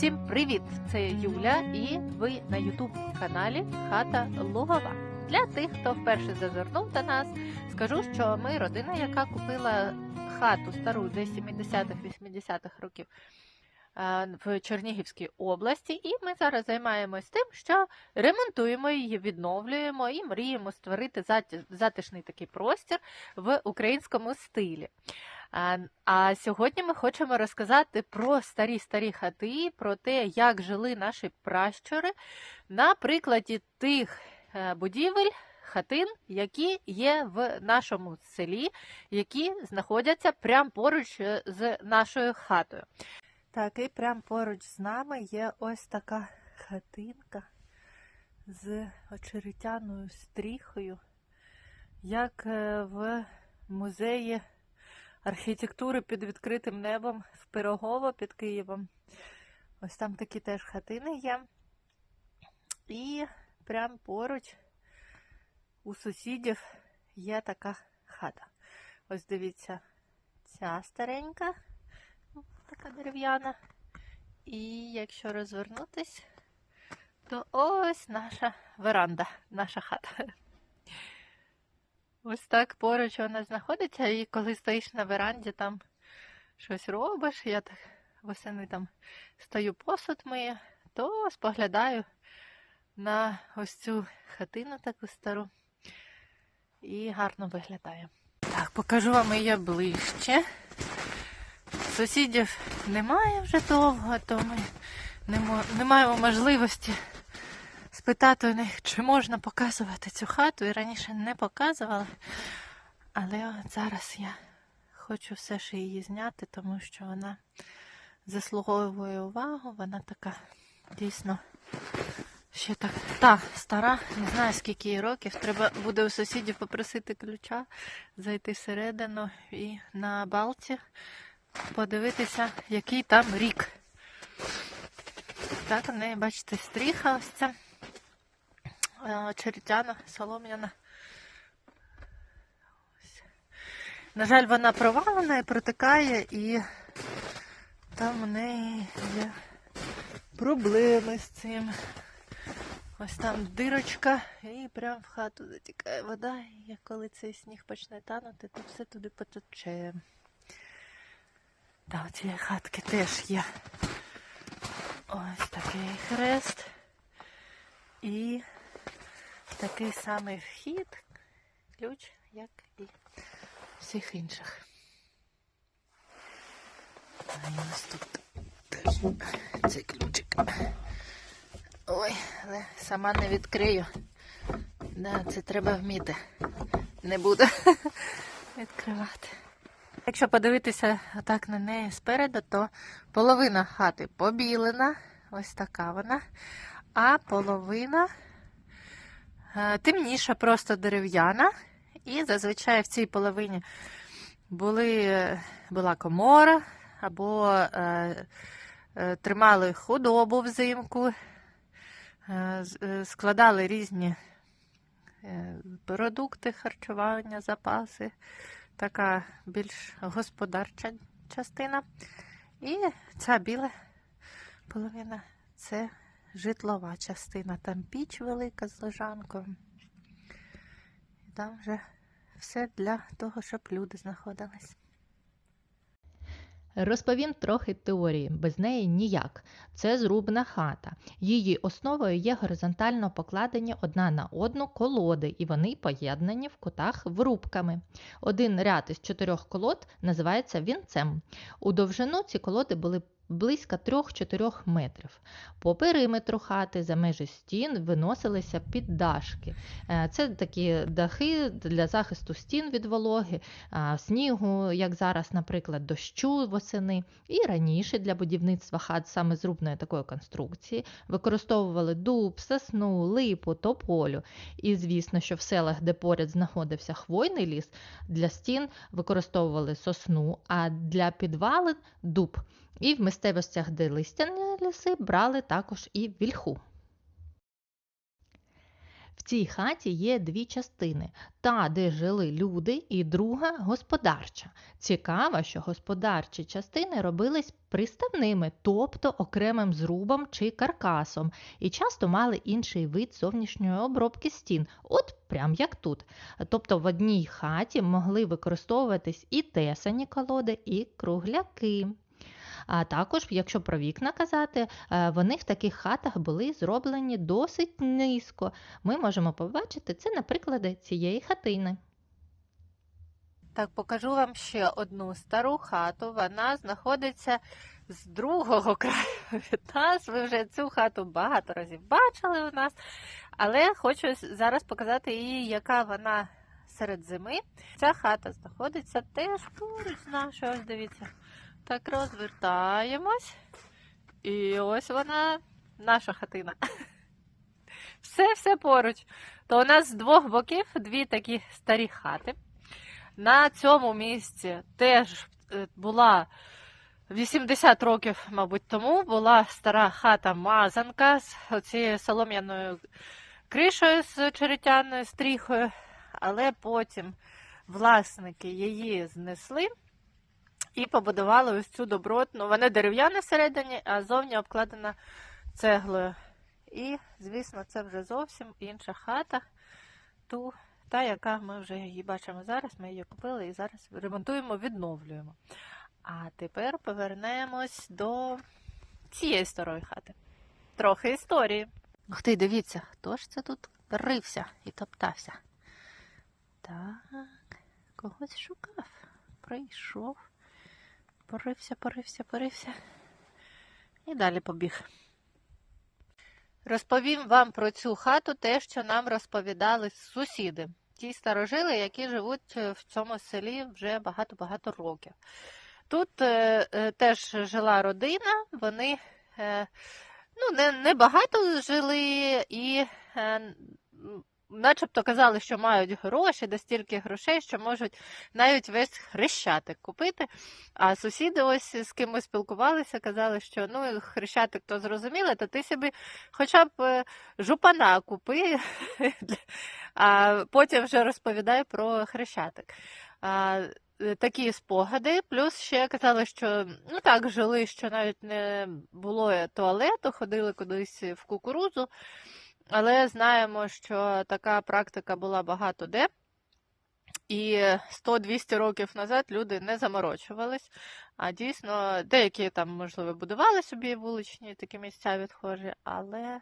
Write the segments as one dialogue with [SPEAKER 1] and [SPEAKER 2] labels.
[SPEAKER 1] Всім привіт! Це Юля, і ви на youtube каналі Хата Лугова. Для тих, хто вперше зазирнув до нас, скажу, що ми родина, яка купила хату стару десь 70-х-80-х років е, в Чернігівській області, і ми зараз займаємось тим, що ремонтуємо її, відновлюємо і мріємо створити затишний такий простір в українському стилі. А, сьогодні ми хочемо розказати про старі старі хати, про те, як жили наші пращури на прикладі тих е, будівель, хатин, які є в нашому селі, які знаходяться прямо поруч е, з нашою хатою. Так, і прямо поруч з нами є ось така хатинка з очеретяною стріхою, як е, в музеї архітектури під відкритим небом в Пирогово під Києвом. Ось там такі теж хатини є. І прямо поруч у сусідів є така хата. Ось дивіться, ця старенька, ну, така дерев'яна. І якщо розвернутись, то ось наша веранда, наша хата. Ось так поруч вона знаходиться, і коли стоїш на веранді, там щось робиш, я так восени там стою посуд мию, то споглядаю на ось цю хатину таку стару і гарно виглядає. Так, покажу вам її ближче. Сусідів немає вже довго, то ми не, маємо можливості спитати у них, чи можна показувати цю хату. І раніше не показували. Але зараз я хочу все ж її зняти, тому що вона заслуговує увагу. Вона така дійсно ще так та стара, не знаю скільки їй років. Треба буде у сусідів попросити ключа, зайти всередину і на балці подивитися, який там рік. Так, в неї, бачите, стріха ось ця е, солом'яна. На жаль, вона провалена і протикає, і там у неї є проблеми з цим. Ось там дирочка, і прямо в хату затікає вода, і коли цей сніг почне танути, то все туди потече. Та у цієї хатки теж є ось такий хрест. І такий самий вхід, ключ, як і всіх інших. А і ось тут теж цей ключик. Ой, але сама не відкрию. Да, це треба вміти. Не буду відкривати. Якщо подивитися отак на неї спереду, то половина хати побілена, ось така вона, а половина темніша, просто дерев'яна. І зазвичай в цій половині були, е, була комора або е, е, тримали худобу взимку, е, е, складали різні е, продукти харчування, запаси така більш господарча частина. І ця біла половина це житлова частина. Там піч велика з лежанкою. Там вже все для того, щоб люди знаходились.
[SPEAKER 2] Розповім трохи теорії, без неї ніяк. Це зрубна хата. Її основою є горизонтально покладені одна на одну колоди, і вони поєднані в кутах врубками. Один ряд із чотирьох колод називається вінцем. У довжину ці колоди були близько 3-4 метрів. По периметру хати за межі стін виносилися піддашки. Е, Це такі дахи для захисту стін від вологи, снігу, як зараз, наприклад, дощу восени. І раніше для будівництва хат саме зрубної такої конструкції використовували дуб, сосну, липу, тополю. І звісно, що в селах, де поряд знаходився хвойний ліс, для стін використовували сосну, а для підвалин дуб. І в місцевостях, де листяні ліси, брали також і вільху. В цій хаті є дві частини: та, де жили люди, і друга господарча. Цікаво, що господарчі частини робились приставними, тобто окремим зрубом чи каркасом, і часто мали інший вид зовнішньої обробки стін, от прям як тут. Тобто в одній хаті могли використовуватись і тесані колоди, і кругляки. А також, якщо про вікна казати, е, вони в таких хатах були зроблені досить низько. Ми можемо побачити це на прикладі цієї хатини.
[SPEAKER 1] Так, покажу вам ще одну стару хату. Вона знаходиться з другого краю від нас. Ви вже цю хату багато разів бачили у нас. Але хочу зараз показати її, яка вона серед зими. Ця хата знаходиться теж поруч з нашою. Ось дивіться. Так розвертаємось. І ось вона, наша хатина. Все, все поруч. То у нас з двох боків дві такі старі хати. На цьому місці теж е, була 80 років, мабуть, тому була стара хата Мазанка з цією солом'яною кришею з черетяною стріхою, але потім власники її знесли і побудували ось цю добротну. Вона дерев'яна всередині, а зовні обкладена цеглою. І, звісно, це вже зовсім інша хата. Ту та, яка ми вже її бачимо зараз, ми її купили і зараз ремонтуємо, відновлюємо. А тепер повернемось до цієї старої хати. Трохи історії. Ух ти, дивіться, хто ж це тут рився і топтався? Так, когось шукав. Прийшов. Порився, порився, порився. І далі побіг. Розповім вам про цю хату те, що нам розповідали сусіди, ті старожили, які живуть е, в цьому селі вже багато-багато років. Тут е, е, теж жила родина, вони е, ну, не, не багато жили і е, начебто казали, що мають гроші, до стільки грошей, що можуть навіть весь хрещатик купити. А сусіди, ось з ким ми спілкувалися, казали, що ну, хрещатик то зрозуміло, то ти собі хоча б е, жупана купи, а потім вже розповідай про хрещатик. Е, такі спогади. Плюс ще казали, що ну так жили, що навіть не було туалету, ходили кудись в кукурудзу. Але знаємо, що така практика була багато де. І 100-200 років назад люди не заморочувались, а дійсно деякі там, можливо, будували собі вуличні такі місця відхожі, але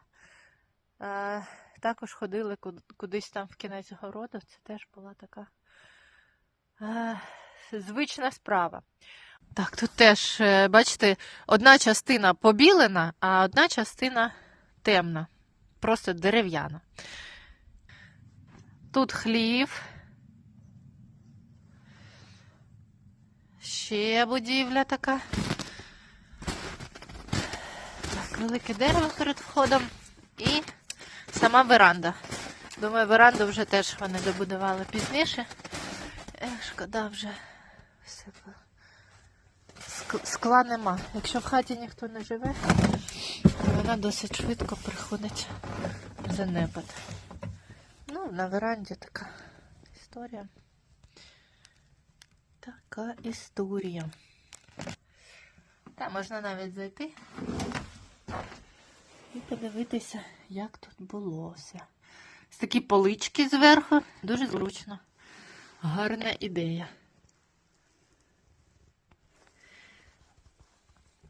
[SPEAKER 1] е, також ходили кудись там в кінець городу. Це теж була така е, звична справа. Так, тут теж, е, бачите, одна частина побілена, а одна частина темна, просто дерев'яна. Тут хлів. Ще будівля така. Так, велике дерево перед входом і сама веранда. Думаю, веранду вже теж вони добудували пізніше. Ех, шкода вже все. Скла нема. Якщо в хаті ніхто не живе, вона досить швидко приходить в занепад. Ну, на веранді така історія. Така історія. Та можна навіть зайти і подивитися, як тут було все. Ось такі полички зверху, дуже зручно. Гарна ідея.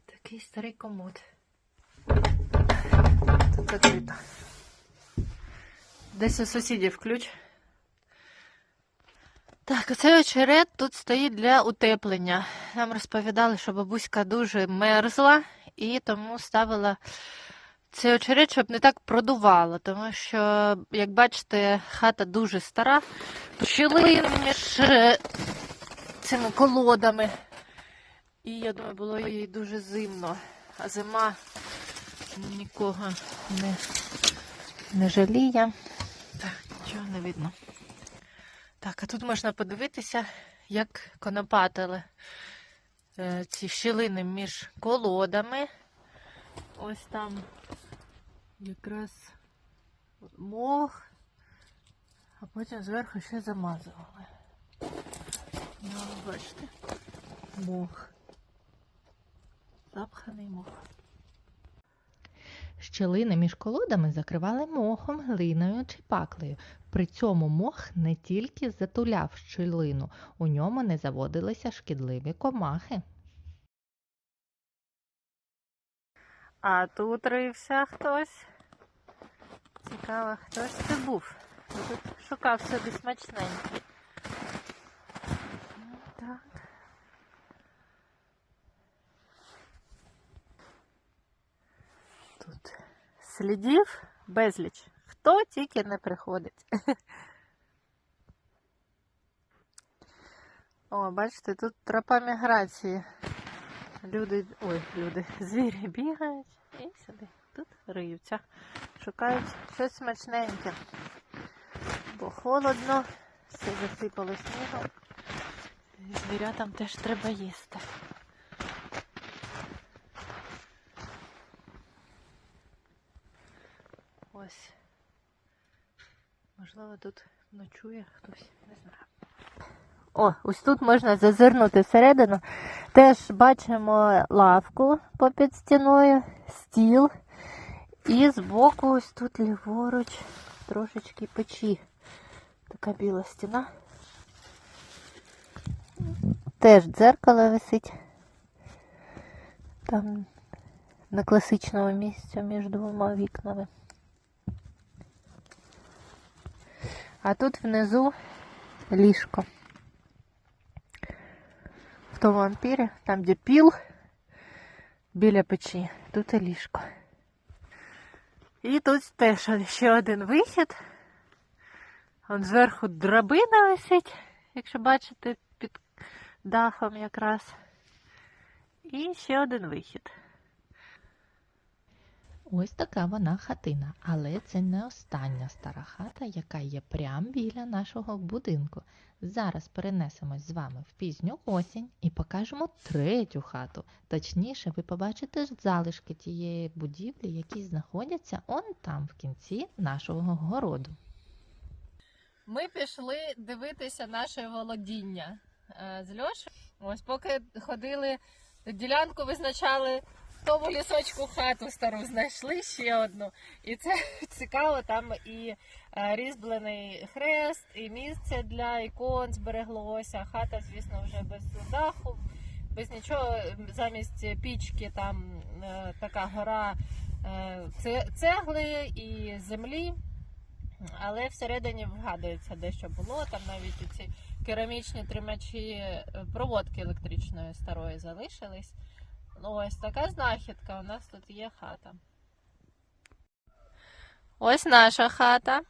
[SPEAKER 1] Такий старий комод. Тут закрито. Десь у сусідів ключ. Так, оцей очерет тут стоїть для утеплення. Нам розповідали, що бабуська дуже мерзла і тому ставила цей очерет, щоб не так продувало. Тому що, як бачите, хата дуже стара, щілин між е, цими колодами. І я думаю, було їй дуже зимно, а зима нікого не, не жаліє. Так, нічого не видно. Так, а тут можна подивитися, як конопатили е, ці щілини між колодами. Ось там якраз мох, А потім зверху ще замазували. Ну, бачите, мох. Запханий мох.
[SPEAKER 2] Щілини між колодами закривали мохом, глиною чи паклею. При цьому мох не тільки затуляв щілину, у ньому не заводилися шкідливі комахи.
[SPEAKER 1] А тут рився хтось. Цікаво, хто ж це був. Тут шукав собі смачненький. Ну, так. Тут слідів безліч. Хто тільки не приходить. О, бачите, тут тропа міграції. Люди, ой, люди, звірі бігають і сюди. Тут риються. Шукають щось смачненьке. Бо холодно, все засипало снігом. Звірятам теж треба їсти. Ось. Можливо, тут ночує хтось, не знаю. О, ось тут можна зазирнути всередину. Теж бачимо лавку попід стіною, стіл. І збоку ось тут ліворуч трошечки печі. Така біла стіна. Теж дзеркало висить. Там на класичному місці між двома вікнами. А тут внизу ліжко. В тому ампірі, там де піл, біля печі, тут і ліжко. І тут теж ще один вихід. Вон зверху драбина висить, якщо бачите, під дахом якраз. І ще один вихід.
[SPEAKER 2] Ось така вона хатина, але це не остання стара хата, яка є прямо біля нашого будинку. Зараз перенесемось з вами в пізню осінь і покажемо третю хату. Точніше, ви побачите залишки тієї будівлі, які знаходяться он там, в кінці нашого городу.
[SPEAKER 1] Ми пішли дивитися наше володіння е, з Льошею. Ось поки ходили, ділянку визначали, тому лісочку хату стару знайшли ще одну. І це цікаво, там і е, різьблений хрест, і місце для ікон збереглося. Хата, звісно, вже без даху, без нічого. Замість пічки там е, така гора е, цегли і землі. Але всередині вгадується дещо було. Там навіть ці керамічні тримачі проводки електричної старої залишились. Ну, ось така знахідка. У нас тут є хата. Ось наша хата.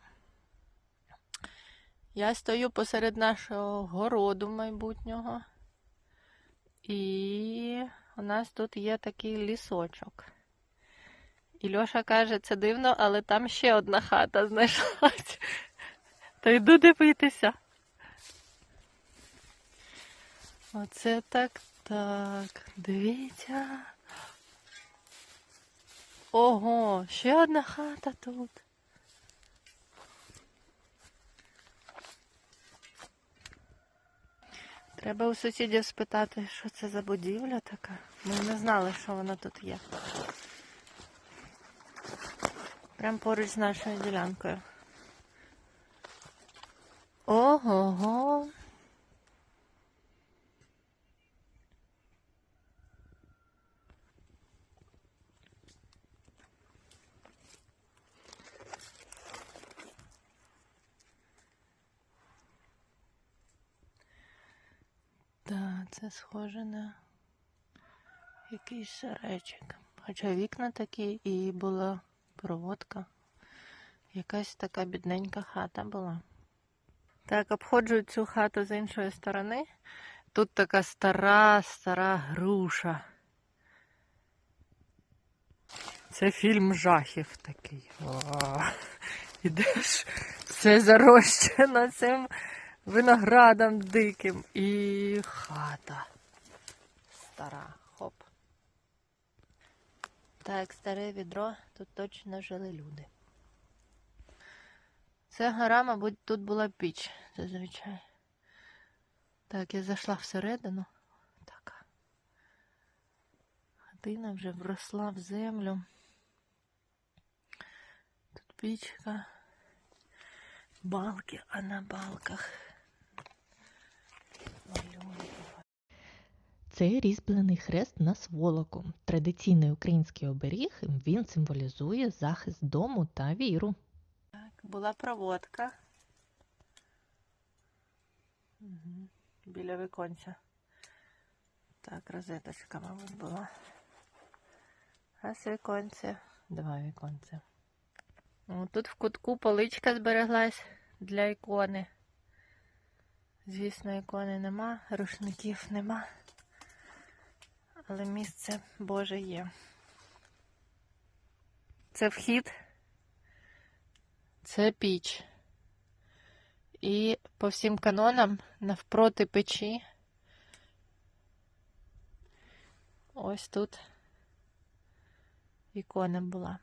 [SPEAKER 1] Я стою посеред нашого городу майбутнього. І у нас тут є такий лісочок. І Льоша каже, це дивно, але там ще одна хата знайшлась. То йду дивитися. Оце так так. Дивіться. Ого, ще одна хата тут. Треба у сусідів спитати, що це за будівля така. Ми не знали, що вона тут є. Прям поруч з нашою ділянкою. Ого-го. Так, це схоже на якийсь сарайчик. Хоча вікна такі і була проводка. Якась така бідненька хата була. Так, обходжу цю хату з іншої сторони. Тут така стара, стара груша. Це фільм жахів такий. О, ідеш, все зарощено цим виноградом диким. І хата. Стара. Хоп. Так, старе відро, тут точно жили люди. Це гора, мабуть, тут була піч зазвичай. Так, я зайшла всередину. Така. Хатина вже вросла в землю. Тут пічка. Балки, а на балках.
[SPEAKER 2] Це різьблений хрест на сволоку. Традиційний український оберіг він символізує захист дому та віру.
[SPEAKER 1] Так, була проводка. Угу. Біля віконця. Так, розеточка, мабуть, була. А з віконця. Два віконця. Тут в кутку поличка збереглась для ікони. Звісно, ікони нема, рушників нема. Але місце Боже є. Це вхід. Це піч. І по всім канонам навпроти печі. Ось тут ікона була.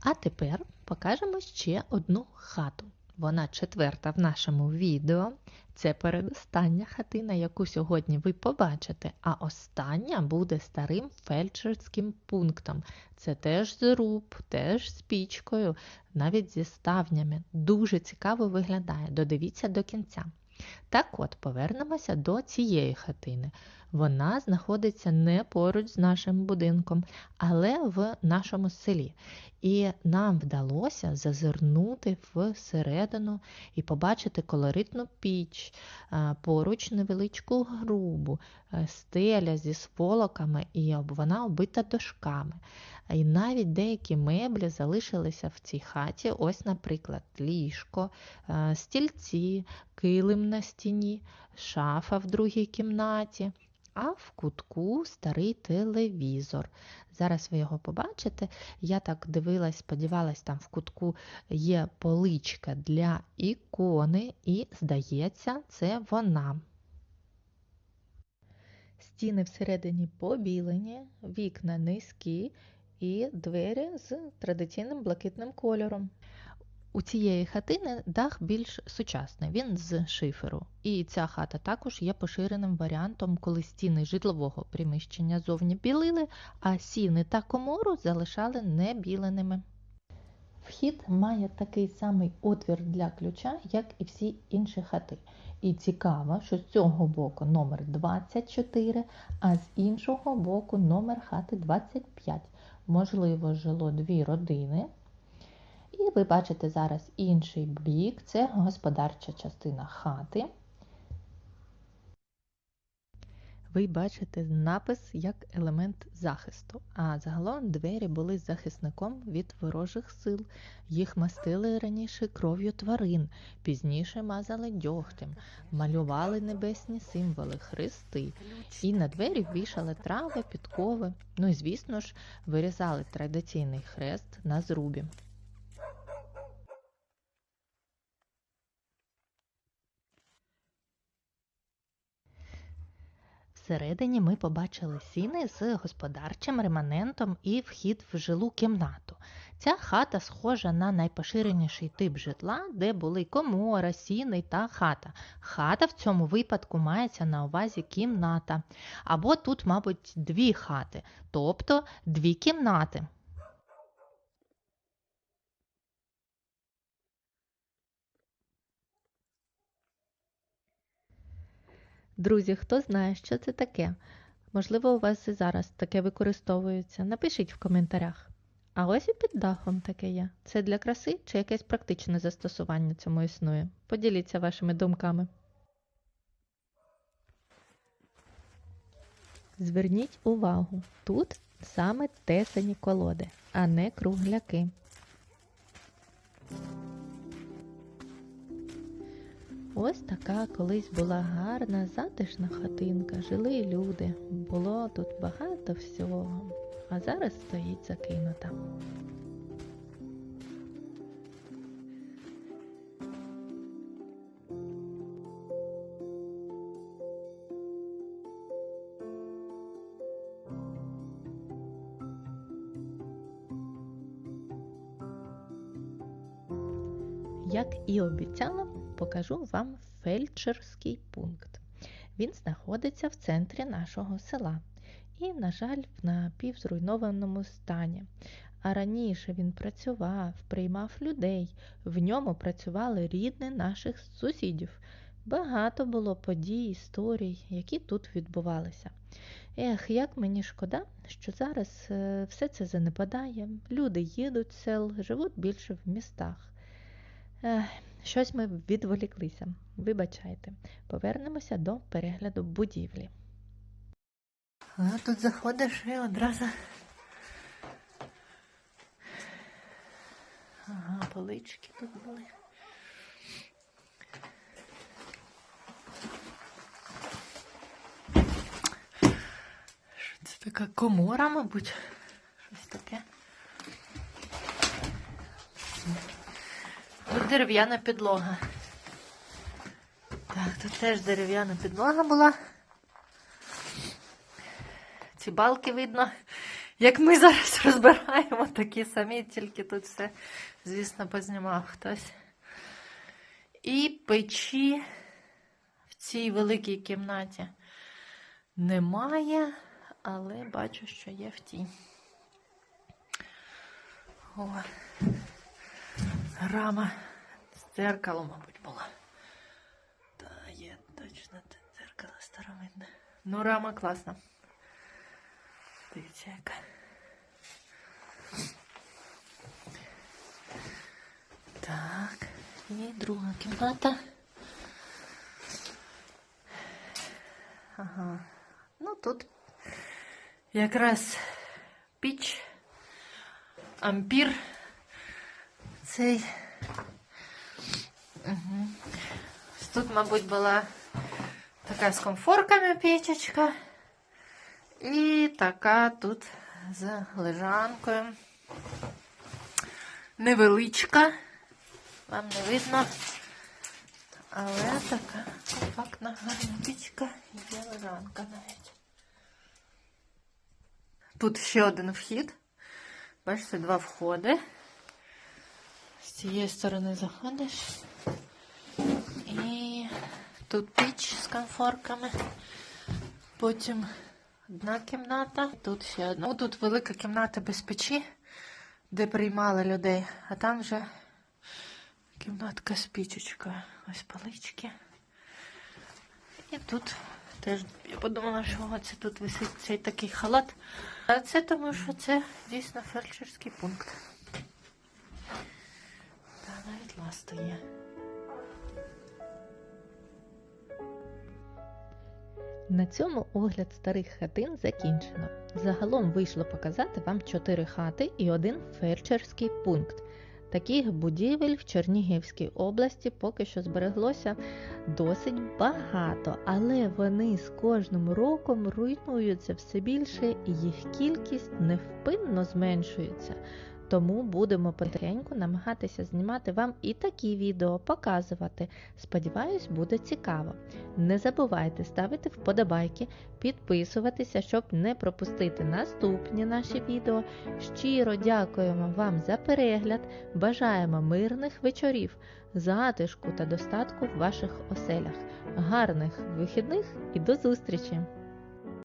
[SPEAKER 2] А тепер покажемо ще одну хату. Вона четверта в нашому відео. Це передостання хатина, яку сьогодні ви побачите, а остання буде старим фельдшерським пунктом. Це теж зруб, теж з пічкою, навіть зі ставнями. Дуже цікаво виглядає. Додивіться до кінця. Так от, повернемося до цієї хатини. Вона знаходиться не поруч з нашим будинком, але в нашому селі. І нам вдалося зазирнути всередину і побачити колоритну піч, поруч невеличку грубу, е, стеля зі сволоками, і вона оббита дошками. І навіть деякі меблі залишилися в цій хаті. Ось, наприклад, ліжко, е, стільці, килим на стіні, шафа в другій кімнаті, а в кутку старий телевізор. Зараз ви його побачите. Я так дивилась, сподівалась, там в кутку є поличка для ікони, і, здається, це вона. Стіни всередині побілені, вікна низькі і двері з традиційним блакитним кольором. У цієї хатини дах більш сучасний, він з шиферу. І ця хата також є поширеним варіантом, коли стіни житлового приміщення зовні білили, а сіни та комору залишали небіленими. Вхід має такий самий отвір для ключа, як і всі інші хати. І цікаво, що з цього боку номер 24, а з іншого боку номер хати 25. Можливо, жило дві родини. І ви бачите зараз інший бік, це господарча частина хати. Ви бачите напис як елемент захисту, а загалом двері були захисником від ворожих сил. Їх мастили раніше кров'ю тварин, пізніше мазали дьогтем, малювали небесні символи, хрести. І на двері вішали трави, підкови. Ну і звісно ж, вирізали традиційний хрест на зрубі. Всередині ми побачили сіни з господарчим реманентом і вхід в жилу кімнату. Ця хата схожа на найпоширеніший тип житла, де були комора, сіни та хата. Хата в цьому випадку мається на увазі кімната. Або тут, мабуть, дві хати, тобто дві кімнати. Друзі, хто знає, що це таке? Можливо, у вас і зараз таке використовується. Напишіть в коментарях. А ось і під дахом таке є. Це для краси чи якесь практичне застосування цьому існує? Поділіться вашими думками. Зверніть увагу, тут саме тесані колоди, а не кругляки. Ось така колись була гарна, затишна хатинка, жили люди. Було тут багато всього, а зараз стоїть закинута. Як і обіцяла покажу вам фельдшерський пункт. Він знаходиться в центрі нашого села і, на жаль, в напівзруйнованому стані. А раніше він працював, приймав людей, в ньому працювали рідні наших сусідів. Багато було подій, історій, які тут відбувалися. Ех, як мені шкода, що зараз е, все це занепадає, люди їдуть з сел, живуть більше в містах. Ех, щось ми відволіклися. Вибачайте, повернемося до перегляду будівлі.
[SPEAKER 1] А тут заходиш і одразу. Ага, полички тут були. Що це така комора, мабуть? Щось таке. Дерев'яна підлога. Так, тут теж дерев'яна підлога була. Ці балки видно, як ми зараз розбираємо, такі самі, тільки тут все, звісно, познімав хтось. І печі в цій великій кімнаті немає, але бачу, що є в тій. О, рама з дзеркалом, мабуть, була. Та є точно те дзеркало старовинне. Ну, рама класна. Дивіться, яка. Так, і друга кімната. Ага. Ну тут якраз піч, ампір. Цей. Угу. Тут, мабуть, була така з комфорками печечка. І така тут з лежанкою. Невеличка. Вам не видно. Але така компактна гарна пічка і є лежанка навіть. Тут ще один вхід. Бачите, два входи. Цієї сторони заходиш. І тут піч з комфорками. Потім одна кімната, тут ще одна. Тут велика кімната без печі, де приймали людей, а там вже кімнатка з пічечкою. Ось палички. І тут теж я подумала, що це тут висить цей такий халат. А це тому, що це дійсно фельдшерський пункт. Навіть ласти є.
[SPEAKER 2] На цьому огляд старих хатин закінчено. Загалом вийшло показати вам 4 хати і один фельдшерський пункт. Таких будівель в Чернігівській області поки що збереглося досить багато, але вони з кожним роком руйнуються все більше і їх кількість невпинно зменшується. Тому будемо потихеньку намагатися знімати вам і такі відео, показувати. Сподіваюсь, буде цікаво. Не забувайте ставити вподобайки, підписуватися, щоб не пропустити наступні наші відео. Щиро дякуємо вам за перегляд, бажаємо мирних вечорів, затишку та достатку в ваших оселях. Гарних вихідних і до зустрічі!